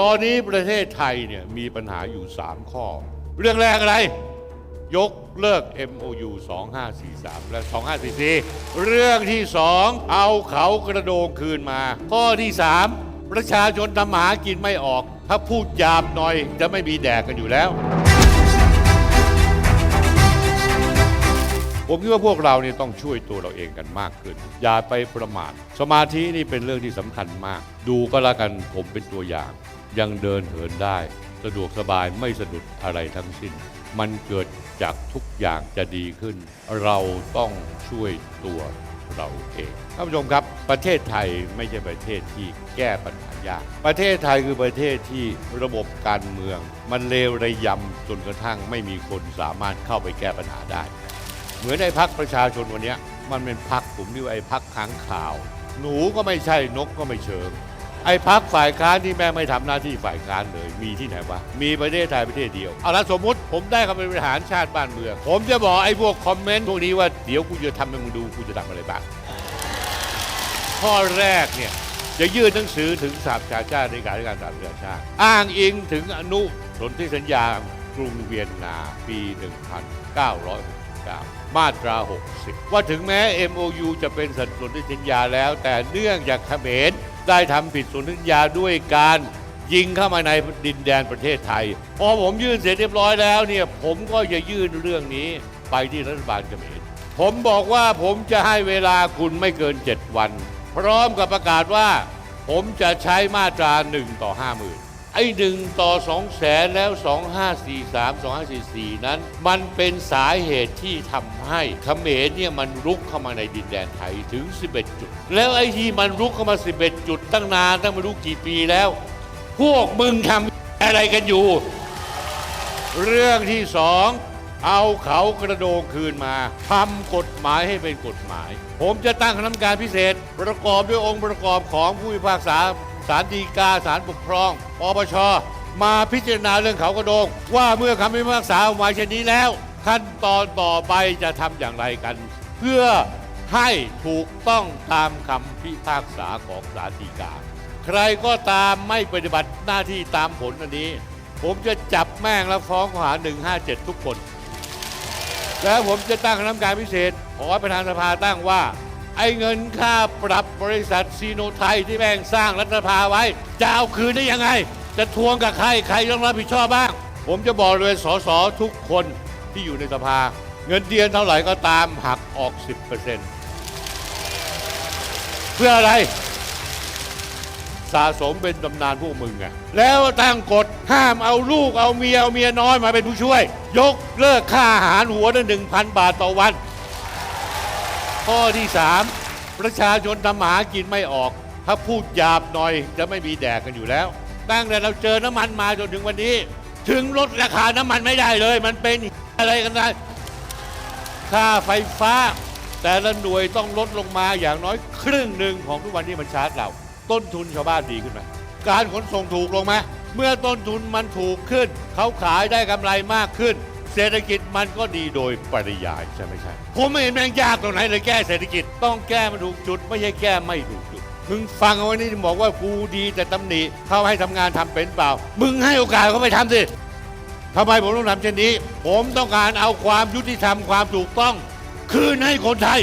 ตอนนี้ประเทศไทยเนี่ยมีปัญหาอยู่ 3 ข้อ เรื่องแรกอะไร ยกเลิก MOU 2543 และ 2544 เรื่องที่ 2 เอาเขากระโดงคืนมา ข้อที่ 3 ประชาชนทำมาหากินไม่ออก ถ้าพูดหยาบหน่อยจะไม่มีแดกกันอยู่แล้ว ผมคิดว่าพวกเราเนี่ยต้องช่วยตัวเราเองกันมากขึ้น อย่าไปประมาทสมาธินี่เป็นเรื่องที่สำคัญมาก ดูก็แล้วกันผมเป็นตัวอย่าง ยังเดินเหินได้ สะดวกสบายไม่สะดุดอะไรทั้งสิ้น มันเกิดจากทุกอย่างจะดีขึ้น เราต้องช่วยตัวเราเองท่านผู้ชมครับประเทศไทยไม่ใช่ประเทศที่แก้ปัญหายาก ประเทศไทยคือประเทศที่ระบบการเมือง มันเลวระยำจนกระทั่งไม่มีคนสามารถเข้าไปแก้ปัญหาได้ เหมือนไอ้พักประชาชนวันนี้มันเป็นพักผมเรียกว่ไอ้พักค้างข่าว หนูก็ไม่ใช่นกก็ไม่เชิง ไอ้พักฝ่ายค้านที่แม่งไม่ทำหน้าที่ฝ่ายค้านเลย มีที่ไหนวะ มีประเทศไทยประเทศเดียว เอาละสมมติผมได้เข้าไปบริหารชาติบ้านเมือง ผมจะบอกไอ้พวกคอมเมนต์พวกนี้ว่าเดี๋ยวกูจะทำให้มึงดูกูจะทำอะไรบ้าง ข้อแรกเนี่ยจะยื่นหนังสือถึงสหประชาชาติในการการสหประชาชาติ อ้างอิงถึงอนุสนธิสัญญากรุงเวียนนาปี 1969 มาตรา 60 ว่าถึงแม้ MOU จะเป็นสันธิสัญญาแล้ว แต่เนื่องจากเขมร ได้ทำผิดสนธิสัญญาด้วยการยิงเข้ามาในดินแดนประเทศไทย พอผมยื่นเสร็จเรียบร้อยแล้วเนี่ยผมก็จะยื่นเรื่องนี้ไปที่รัฐบาลเขมรผมบอกว่าผมจะให้เวลาคุณไม่เกิน 7 วัน พร้อมกับประกาศว่า ผมจะใช้มาตรา1ต่อ 50,000 ไอ้หนึ่งต่อ2แสนแล้ว 2543 2544 นั้น มันเป็นสาเหตุที่ทำให้เขมรเนี่ยมันรุกเข้ามาในดินแดนไทยถึง 11 จุด แล้วไอ้ที่มันรุกเข้ามา 11 จุด ตั้งนานตั้งไม่รู้กี่ปีแล้ว พวกมึงทำอะไรกันอยู่ เรื่องที่สองเอาเขากระโดงคืนมาทำกฎหมายให้เป็นกฎหมาย ผมจะตั้งคณะกรรมการพิเศษ ประกอบด้วยองค์ประกอบของผู้พิพากษา ศาลฎีกาศาลปกครองปปชมาพิจารณาเรื่องเขากระโดง ว่าเมื่อคำพิพากษาออกมาเช่นนี้แล้ว ขั้นตอนต่อไปจะทำอย่างไรกัน เพื่อให้ถูกต้องตามคำพิพากษาของศาลฎีกา ใครก็ตามไม่ปฏิบัติหน้าที่ตามผลอันนี้ ผมจะจับแม่งแล้วฟ้องข้อหา 157 ทุกคน แล้วผมจะตั้งคณะกรรมการพิเศษ ขอประธานสภาตั้งว่า ไอ้เงินค่าปรับบริษัทซีโนไทยที่แม่งสร้างรัฐสภาไว้ จะเอาคืนได้ยังไง จะทวงกับใคร ใครต้องรับผิดชอบบ้าง ผมจะบอกเลยสสทุกคนที่อยู่ในสภา เงินเดือนเท่าไหร่ก็ตามหักออก 10%เพื่ออะไร สะสมเป็นตำนานพวกมึงไงแล้วตั้งกฎห้ามเอาลูกเอาเมียเอาเมียน้อยมาเป็นผู้ช่วย ยกเลิกค่าอาหารหัวละหนึ่งพันบาทต่อวัน ข้อที่สามประชาชนทำมาหากินไม่ออก ถ้าพูดหยาบหน่อยจะไม่มีแดกกันอยู่แล้วตั้งแต่เราเจอน้ำมันมาจนถึงวันนี้ ถึงลดราคาน้ำมันไม่ได้เลย มันเป็นอะไรกันนะค่าไฟฟ้า แต่ละหน่วยต้องลดลงมาอย่างน้อยครึ่งหนึ่งของทุกวันที่มันชาร์จเรา ต้นทุนชาวบ้านดีขึ้นไหมการขนส่งถูกลงไหมเมื่อต้นทุนมันถูกขึ้น เขาขายได้กำไรมากขึ้น เศรษฐกิจมันก็ดีโดยปริยายใช่ไหมใช่ผมไม่เห็นแม่งยากตรงไหนเลยแก้เศรษฐกิจต้องแก้มันถูกจุด ไม่ใช่แก้ไม่ถูกจุด มึงฟังเอาไว้นี่บอกว่ากูดีแต่ตำหนิเขาให้ทำงานทำเป็นเปล่า มึงให้โอกาสเขาไปทำสิทำไมผมต้องทำเช่นนี้ ผมต้องการเอาความยุติธรรมความถูกต้อง คืนให้คนไทย